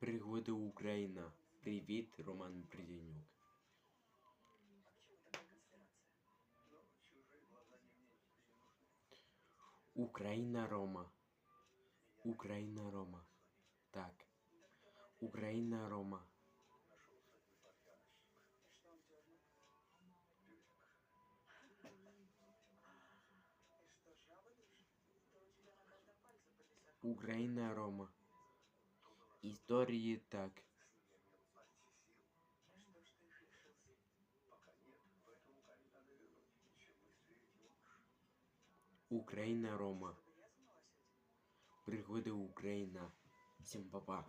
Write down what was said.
Пригоди Україна. Привіт, Роман Приденюк. Україна Рома. Україна Рома. Так. Україна Рома. Україна Рома. Історії так. Україна Рома. Пригоди Україна. Всім па-па.